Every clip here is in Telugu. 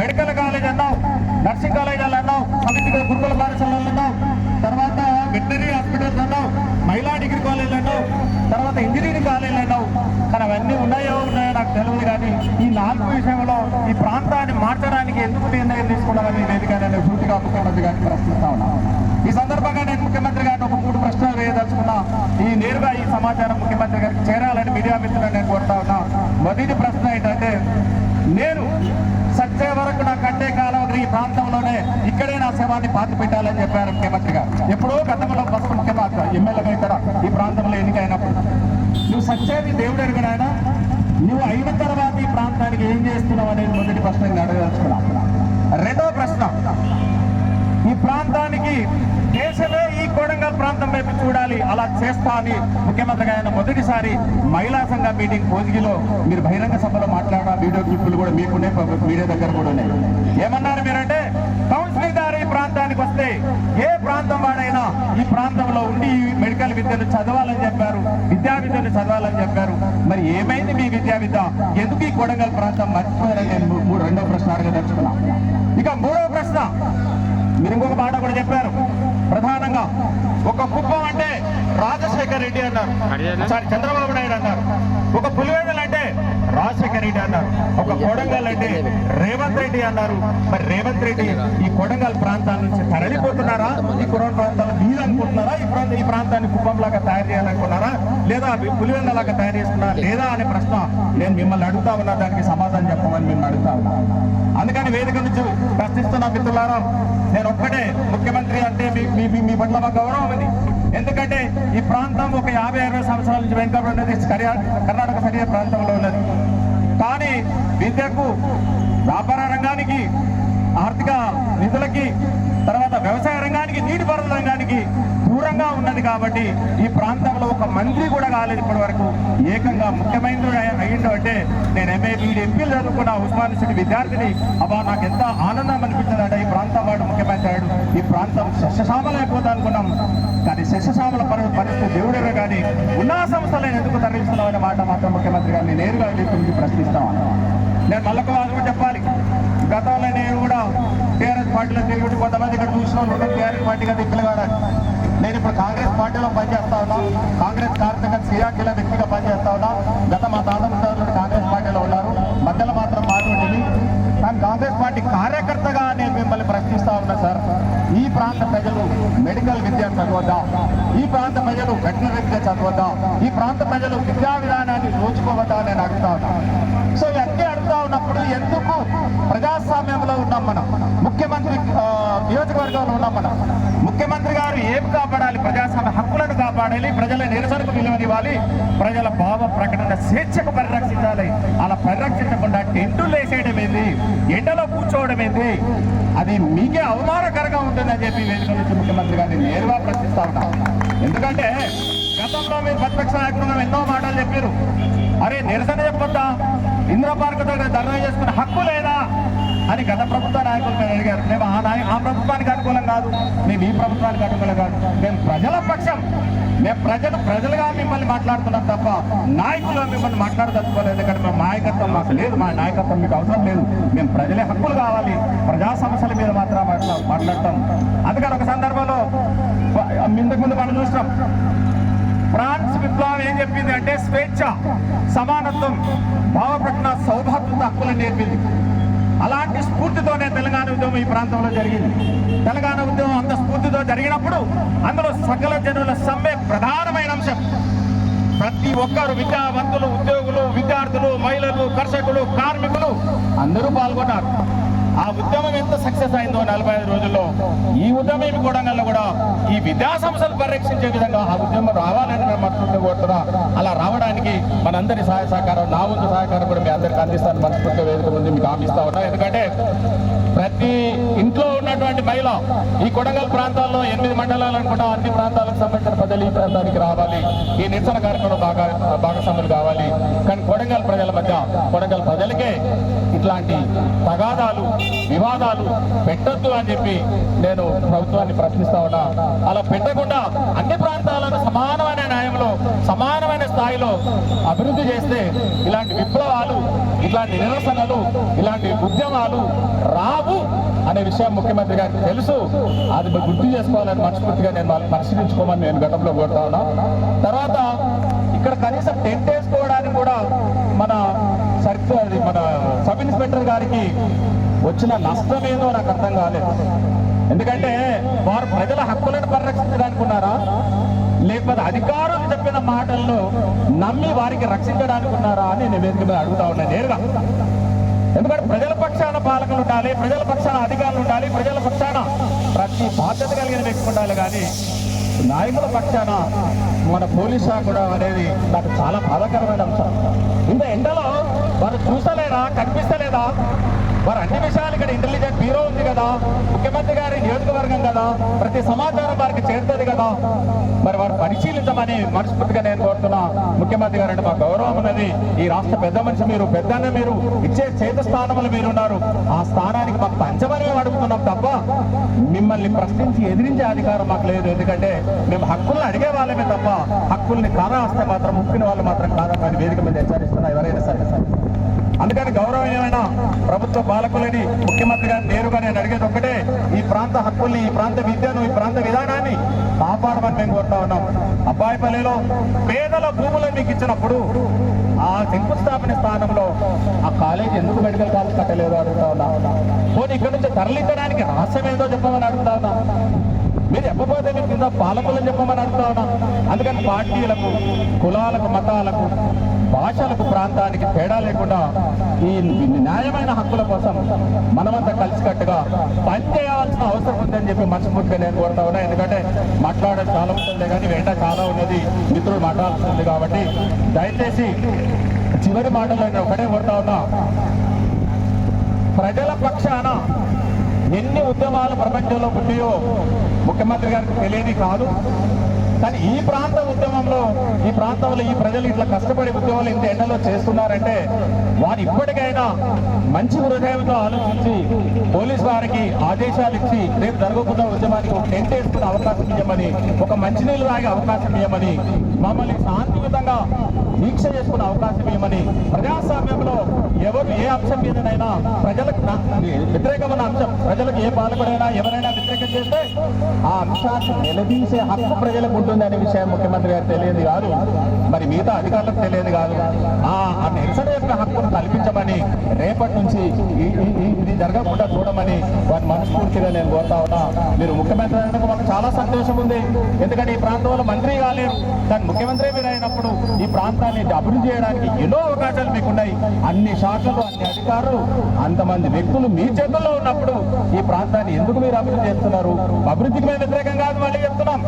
మెడికల్ కాలేజ్ అన్నావు నర్సింగ్ కాలేజ్ అన్నావు సమితి గురుకుల పాఠశాలలు అన్నాం తర్వాత వెటనరీ హాస్పిటల్స్ అన్నావు మహిళా డిగ్రీ కాలేజ్ అన్నాం తర్వాత ఇంజనీరింగ్ కాలేజ్ అన్నావు. కానీ అవన్నీ ఉన్నాయో ఉన్నాయో నాకు తెలియదు కానీ ఈ నాలుగు విషయంలో ఈ ప్రాంతాన్ని మార్చడానికి ఎందుకు నిర్ణయం తీసుకున్నామని వేదిక నేను సూటిగా ముఖ్యమంత్రి గారిని ప్రశ్నిస్తా ఉన్నాను ఈ సందర్భంగా నేను ముఖ్యమంత్రి గారిని ఒక మూడు ప్రశ్నలు వేయదలుచుకున్నా. ఈ నేరుగా ఈ సమాచారం ముఖ్యమంత్రి గారికి చేరాలని మీడియా మిత్రులను నేను కోరుతా ఉన్నా. మొదటి ప్రశ్న ఏంటంటే నేను సత్య వరకు నా కట్టే కాలం ఈ ప్రాంతంలోనే ఇక్కడే నా శవాన్ని పాతి పెట్టాలని చెప్పారు ముఖ్యమంత్రి గారు. ఎప్పుడో గతంలో ఫస్ట్ ముఖ్యమంత్రి ఎమ్మెల్యేగా ఇక్కడ ఈ ప్రాంతంలో ఎన్నికైనప్పుడు. నువ్వు సత్యాన్ని దేవుడు అడిగినాయన నువ్వు అయిన తర్వాత ఈ ప్రాంతానికి ఏం చేస్తున్నావు అనేది మొదటి ప్రశ్న నేను అడగదలుచుకున్నాను రెండవ ప్రశ్న ఈ ప్రాంతానికి దేశమే కొడంగల్ ప్రాంతం వైపు చూడాలి. అలా చేస్తా అని ముఖ్యమంత్రి గారు మొదటిసారి మహిళా సంఘ మీటింగ్ భోజగిలో మీరు బహిరంగ సభలో మాట్లాడిన వీడియో క్లిప్పులు కూడా మీకునే మీడియా దగ్గర కూడా ఉన్నాయి. ఏమన్నారు మీరంటే కౌన్సిలింగ్ ద్వారా ఈ ప్రాంతానికి వస్తే ఏ ప్రాంతం వాడైనా ఈ ప్రాంతంలో ఉండి మెడికల్ విద్యను చదవాలని చెప్పారు విద్యా విద్యను చదవాలని చెప్పారు. మరి ఏమైంది మీ విద్యా విద్య? ఎందుకు ఈ కొడంగల్ ప్రాంతం మర్చిపోయారని నేను మూడు- రెండో ప్రశ్న అడగదలుచుకున్నా. ఇక మూడవ ప్రశ్న మీరు ఇంకొక మాట కూడా చెప్పారు. ప్రధానంగా ఒక కుప్పం అంటే రాజశేఖర్ రెడ్డి అన్నారు. సారీ చంద్రబాబు నాయుడు అన్నారు. ఒక పులివెందులు అంటే రాజశేఖర్ రెడ్డి అన్నారు. ఒక కొడంగల్ అంటే రేవంత్ రెడ్డి అన్నారు. మరి రేవంత్ రెడ్డి ఈ కొడంగల్ ప్రాంతాల నుంచి తరలిపోతున్నారా? ఈ కొరంగల్ ప్రాంతాలు మీరు అనుకుంటున్నారా ఈ ప్రాంతం ఈ ప్రాంతాన్ని కుప్పంలాగా తయారు చేయాలనుకున్నారా లేదా పులివెందలాగా తయారు చేసుకున్నారా లేదా అనే ప్రశ్న నేను మిమ్మల్ని అడుగుతా ఉన్నా దానికి సమాధానం చెప్పమని మిమ్మల్ని అడుగుతా ఉన్నా. అందుకని వేదిక నుంచి ప్రశ్నిస్తున్న మిత్రులారా నేను ఒక్కటే ముఖ్యమంత్రి అంటే మీ మీ- మీ మీ పట్ల మా గౌరవం ఉంది. ఎందుకంటే ఈ ప్రాంతం ఒక యాభై అరవై సంవత్సరాల నుంచి వెనుకబడి ఉన్నది. కర్ణాటక సరిహద్దు ప్రాంతంలో ఉన్నది. కానీ విద్యకు వ్యాపార రంగానికి ఆర్థిక నిధులకి తర్వాత వ్యవసాయ రంగానికి నీటిపారుదల రంగానికి దూరంగా ఉన్నది కాబట్టి ఈ ప్రాంతంలో ఒక మంత్రి కూడా కాలేదు ఇప్పటి వరకు ఏకంగా ముఖ్యమైనది అయ్యిండు అంటే నేను ఎంఏ బీడీ ఎంపీలు చదువుకున్న ఉస్మాన్ సిటీ విద్యార్థిని. అబ్బా నాకు ఎంత ఆనందం అనిపించింది అంటే ఈ ప్రాంతం వాడు ముఖ్యమంత్రి అయ్యాడు ఈ ప్రాంతం శస్యశామలైపోతా అనుకున్నాం. కానీ శస్యశామల పరి- పరిస్థితి దేవుడే కానీ ఉన్నా సంస్థలను ఎందుకు తరలిస్తున్నావు అనే మాట మాత్రం ముఖ్యమంత్రి గారిని నేరుగా వెళ్ళి ప్రశ్నిస్తాను నేను మళ్ళొక వారు కూడా చెప్పాలి. గతంలో నేను కూడా టీఆర్ఎస్ పార్టీలో తిరిగి కొంతమంది ఇక్కడ చూసిన టీఆర్ఎస్ పార్టీగా దిక్కులుగాడాలి నేను ఇప్పుడు కాంగ్రెస్ పార్టీలో పనిచేస్తా ఉన్నా. కాంగ్రెస్ కార్యకర్త సియాకిల వ్యక్తిగా పనిచేస్తా ఉన్నా. గత మా తాత ముత్తాతలు కాంగ్రెస్ పార్టీలో ఉన్నారు. మధ్యలో మాత్రం మాట్లాడింది కానీ కాంగ్రెస్ పార్టీ కార్యకర్తగా నేను మిమ్మల్ని ప్రశ్నిస్తా ఉన్నా సార్ ఈ ప్రాంత ప్రజలు మెడికల్ విద్య చదవద్దా? ఈ ప్రాంత ప్రజలు వెటనరీ విద్య చదవద్దా? ఈ ప్రాంత ప్రజలు విద్యా విధానాన్ని రోజుకోవద్దా నేను అడుగుతా సో ఇవన్నీ అడుగుతా ఉన్నప్పుడు ఎందుకు ప్రజాస్వామ్యంలో ఉన్నాం మనం? ముఖ్యమంత్రి నియోజకవర్గంలో ఉన్నాం మనం. ముఖ్యమంత్రి గారు ఏం కాపాడాలి? ప్రజాస్వామ్య హక్కులను కాపాడాలి ప్రజల నిరసనకు విలువనివ్వాలి ప్రజల భావ ప్రకటన స్వేచ్ఛకు పరిరక్షించాలి. అలా పరిరక్షించకుండా టెంటులు వేసేయడం ఏంది? ఎండలో కూర్చోవడం ఏంది? అది మీకే అవమానకరంగా ఉంటుందని చెప్పి వేదిక నుంచి ముఖ్యమంత్రి గారిని నేరుగా ప్రశ్నిస్తా ఉన్నాం. ఎందుకంటే గతంలో మీరు ప్రతిపక్ష నాయకులుగా ఎన్నో మాటలు చెప్పారు. అరే నిరసన చెప్పొద్దా? ఇంద్ర పార్క్ దగ్గర ధర్నా చేసుకునే హక్కు లేదా? అని గత ప్రభుత్వ నాయకులు అడిగారు. మేము ఆ నాయ ఆ ప్రభుత్వానికి అనుకూలం కాదు. మేము ఈ ప్రభుత్వానికి అనుకూలం కాదు. మేము ప్రజల పక్షం. మేము ప్రజలు ప్రజలుగా మిమ్మల్ని మాట్లాడుతున్నాం తప్ప నాయకులు మిమ్మల్ని మాట్లాడదలుచుకోలేదు. ఎందుకంటే మా నాయకత్వం మాకు లేదు. మా నాయకత్వం మీకు అవసరం లేదు. మేము ప్రజలే హక్కులు కావాలి. ప్రజా సమస్యల మీద మాత్రం మాట్లా- మాట్లాడతాం. అందుకని ఒక సందర్భంలో ఇంతకు ముందు మనం చూసినాం. ఫ్రాన్స్ విప్లవం ఏం చెప్పింది అంటే స్వేచ్ఛ సమానత్వం భావప్రకటన సౌభాగ్యత హక్కులను నేర్పింది అలాంటి స్ఫూర్తితోనే తెలంగాణ ఉద్యమం ఈ ప్రాంతంలో జరిగింది. తెలంగాణ ఉద్యమం అంత స్ఫూర్తితో జరిగినప్పుడు అందులో సకల జనుల సమ్మె ప్రధానమైన అంశం. ప్రతి ఒక్కరు విద్యావంతులు ఉద్యోగులు విద్యార్థులు మహిళలు కర్షకులు కార్మికులు అందరూ పాల్గొన్నారు. ఎంత సక్సెస్ అయిందో నలభై ఐదు రోజుల్లో ఈ ఉద్యమం కొడంగల్లో కూడా ఈ విద్యా సంస్థలు పరిరక్షించే విధంగా ఆ ఉద్యమం రావాలని నేను మనస్ఫూర్తిగా కోరుతున్నా. అలా రావడానికి మనందరి సహాయ సహకారం నా వంతు సహకారం కూడా మీ అందరికి అందిస్తాను మనస్ఫూర్తిగా వేదిక ముందు మీకు ఆమిస్తా ఉన్నా. ఎందుకంటే ప్రతి ఇంట్లో ఉన్నటువంటి మహిళ ఈ కొడంగల్ ప్రాంతాల్లో ఎనిమిది మండలాలు అనుకుంటా అన్ని ప్రాంతాలకు సంబంధించిన ప్రజలు ఈ ప్రాంతానికి రావాలి. ఈ నిరసన కార్యక్రమం బాగా భాగస్వాములు కావాలి. కానీ కొడంగల్ ప్రజల మధ్య కొడంగల్ ప్రజలకే ఇట్లాంటి తగాదాలు వివాదాలు పెట్టొద్దు అని చెప్పి నేను ప్రభుత్వాన్ని ప్రశ్నిస్తా ఉన్నా. అలా పెట్టకుండా అన్ని ప్రాంతాలను సమానమైన న్యాయంలో సమానమైన స్థాయిలో అభివృద్ధి చేస్తే ఇలాంటి విప్లవాలు ఇలాంటి నిరసనలు ఇలాంటి ఉద్యమాలు రావు అనే విషయం ముఖ్యమంత్రి గారికి తెలుసు. అది మీరు గుర్తు చేసుకోవాలని మనస్ఫూర్తిగా నేను వాళ్ళని పరిశీలించుకోమని నేను గతంలో కోరుతా ఉన్నా. తర్వాత ఇక్కడ కనీసం టెంట్ వేసుకోవడానికి కూడా మన సర్కిల్ మన సబ్ ఇన్స్పెక్టర్ గారికి వచ్చిన నష్టం ఏదో నాకు అర్థం కాలేదు. ఎందుకంటే వారు ప్రజల హక్కులను పరిరక్షించడానికి ఉన్నారా లేకపోతే అధికారులు చెప్పిన మాటలను నమ్మి వారికి రక్షించడానికి ఉన్నారా అని నేను మీద అడుగుతా ఉన్నాను నేరుగా. ఎందుకంటే ప్రజల పక్షాన పాలకులు ఉండాలి ప్రజల పక్షాన అధికారులు ఉండాలి ప్రజల పక్షాన ప్రతి బాధ్యత కలిగిన వ్యక్తి ఉండాలి. కానీ నాయకుల పక్షాన మన పోలీస్ శాఖ కూడా అనేది నాకు చాలా బాధాకరమైన అంశం. ఇంత ఎండలో వారు చూసలేరా కనిపిస్తలేదా? వారు అన్ని విషయాలు ఇక్కడ ఇంటెలిజెంట్ బ్యూరో ఉంది కదా ముఖ్యమంత్రి గారి నియోజకవర్గం కదా ప్రతి సమాచారం వారికి చేరుతుంది కదా. మరి వారు పరిశీలించమని మనస్ఫూర్తిగా నేను కోరుతున్నా ముఖ్యమంత్రి గారు అంటే మా గౌరవం ఉన్నది. ఈ రాష్ట్ర పెద్ద మనిషి మీరు పెద్దన్న మీరు ఇచ్చే చేత స్థానములు మీరున్నారు. ఆ స్థానానికి మాకు పంచమని మేము అడుగుతున్నాం తప్ప మిమ్మల్ని ప్రశ్నించి ఎదిరించే అధికారం మాకు లేదు. ఎందుకంటే మేము హక్కుల్ని అడిగే వాళ్ళమే తప్ప హక్కుల్ని కాదా వస్తే మాత్రం ముక్కిన వాళ్ళు మాత్రం కాదని వేదిక మీద హెచ్చరిస్తున్నా ఎవరైనా సరే. అందుకని గౌరవనీయమైన ప్రభుత్వ పాలకులని ముఖ్యమంత్రి గారిని నేరుగా నేను అడిగేది ఒక్కటే ఈ ప్రాంత హక్కుల్ని ఈ ప్రాంత విద్యను ఈ ప్రాంత విధానాన్ని కాపాడమని మేము కోరుతా ఉన్నాం. అబ్బాయిపల్లిలో పేదల భూములను మీకు ఇచ్చినప్పుడు ఆ శంకుస్థాపన స్థానంలో ఆ కాలేజ్ ఎందుకు మెడికల్ కాలేజ్ కట్టలేదు అడుగుతా ఉన్నా. పోనీ ఇక్కడ నుంచి తరలించడానికి రహస్యం ఏదో చెప్పమని అడుగుతా ఉన్నా. మీరు చెప్పబోతే మీరు కింద పాలకులను చెప్పమని అడుగుతా ఉన్నా. అందుకని పార్టీలకు కులాలకు మతాలకు భాషలకు ప్రాంతానికి తేడా లేకుండా ఈ న్యాయమైన హక్కుల కోసం మనమంతా కలిసికట్టుగా పనిచేయాల్సిన అవసరం ఉందని చెప్పి మనస్ఫూర్తిగా నేను కోరుతా ఉన్నా. ఎందుకంటే మాట్లాడడం చాలా ఉంటుంది కానీ వెంట చాలా ఉన్నది మిత్రులు మాట్లాడాల్సింది కాబట్టి దయచేసి చివరి మాటలో నేను ఒకటే కోరుతా ఉన్నా. ప్రజల పక్షాన ఎన్ని ఉద్యమాలు ప్రపంచంలో పుట్టాయో ముఖ్యమంత్రి గారికి తెలియని కాదు. కానీ ఈ ప్రాంత ఉద్యమంలో ఈ ప్రాంతంలో ఈ ప్రజలు ఇట్లా కష్టపడి ఉద్యమాలు ఇంత ఎండలో చేస్తున్నారంటే వారు ఇప్పటికైనా మంచి హృదయంతో ఆలోచించి పోలీస్ వారికి ఆదేశాలు ఇచ్చి రేపు జరగకుండా ఉద్యమానికి ఒక టెంట్ వేసుకునే అవకాశం ఇవ్వమని ఒక మంచినీళ్ళు తాగే అవకాశం ఇవ్వమని మమ్మల్ని శాంతియుతంగా దీక్ష చేసుకునే అవకాశం ఇవ్వమని ప్రజాస్వామ్యంలో ఎవరు ఏ అంశం మీదనైనా ప్రజలకు వ్యతిరేకమైన అంశం ప్రజలకు ఏ పాల్పడైనా ఎవరైనా వ్యతిరేకం చేస్తే ఆ అంశాన్ని నిలదీసే హక్కు ప్రజలకు ఉంటుంది అనే విషయం ముఖ్యమంత్రి గారు తెలియదు కాదు. మరి మిగతా అధికారులకు తెలియదు కాదు. ఆ ఆ నిరసన యొక్క హక్కును కల్పించమని రేపటి నుంచి ఈ- జరగకుండా చూడమని వారి మనస్ఫూర్తిగా నేను కోరుతా ఉన్నా. మీరు ముఖ్యమంత్రి అయినందుకు మాకు చాలా సంతోషం ఉంది. ఎందుకంటే ఈ ప్రాంతంలో మంత్రి కాలేరు. దాని ముఖ్యమంత్రి మీరు అయినప్పుడు ఈ ప్రాంతాన్ని అభివృద్ధి చేయడానికి ఎన్నో అవకాశాలు మీకు ఉన్నాయి అన్ని శాఖలు అన్ని అధికారులు అంతమంది వ్యక్తులు మీ చేతుల్లో ఉన్నప్పుడు ఈ ప్రాంతాన్ని ఎందుకు మీరు అభివృద్ధి చేస్తున్నారు? అభివృద్ధికి మేము వ్యతిరేకం కాదు మళ్ళీ చెప్తున్నాం.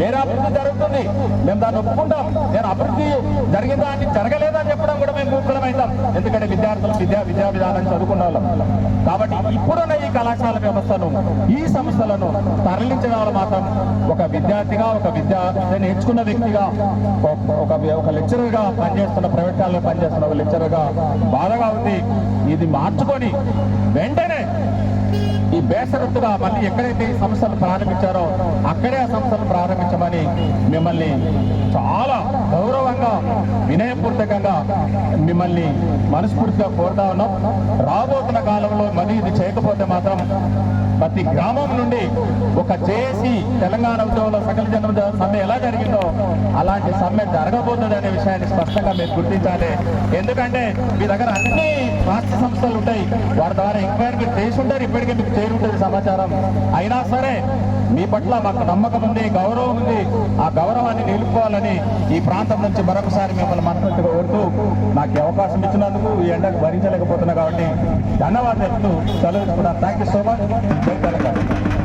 మీరు అభివృద్ధి జరుగుతుంది. మేము దాన్ని ఒప్పుకుంటాం. నేను అభివృద్ధి జరిగిందా దాన్ని జరగలేదని చెప్పి కూడా ఎందుకంటే విద్యార్థులు విద్యా విద్యా విధానం చదువుకున్న వాళ్ళం. కాబట్టి ఇప్పుడున్న ఈ కళాశాల వ్యవస్థను ఈ సంస్థలను తరలించడం మాత్రం ఒక విద్యార్థిగా ఒక విద్యా విద్య నేర్చుకున్న వ్యక్తిగా ఒక- ఒక లెక్చరర్గా గా పనిచేస్తున్న ప్రైవేట్ కాలేజ్ పనిచేస్తున్న ఒక లెక్చరర్గా బాధగా ఉంది. ఇది మార్చుకొని వెంటనే బేసరత్తుగా మళ్ళీ ఎక్కడైతే ఈ సంస్థలు ప్రారంభించారో అక్కడే ఆ సంస్థలు ప్రారంభించమని మిమ్మల్ని చాలా గౌరవంగా వినయపూర్వకంగా మిమ్మల్ని మనస్ఫూర్తిగా కోరుతా ఉన్నాం. రాబోతున్న కాలంలో మళ్ళీ ఇది చేయకపోతే మాత్రం ప్రతి గ్రామం నుండి ఒక జేఏసీ తెలంగాణ ఉద్యమంలో సకల జన్మ సమ్మె ఎలా జరిగిందో అలాంటి సమ్మె జరగబోతుంది అనే విషయాన్ని స్పష్టంగా మీరు గుర్తించాలి. ఎందుకంటే మీ దగ్గర అన్ని రాష్ట్ర సంస్థలు ఉంటాయి. వారి ద్వారా ఎంక్వైరీ చేసి ఉంటారు ఇప్పటికే మీకు చేరుంటుంది సమాచారం. అయినా సరే మీ పట్ల మాకు నమ్మకం ఉంది గౌరవం ఉంది. ఆ గౌరవాన్ని నిలుపుకోవాలని ఈ ప్రాంతం నుంచి మరొకసారి మిమ్మల్ని మనస్ఫూర్తిగా కోరుతూ నాకు అవకాశం ఇచ్చినందుకు ఈ ఎండకు భరించలేకపోతున్నా కాబట్టి ధన్యవాదాలు చెప్తూ సెలవు థ్యాంక్ యూ సో మచ్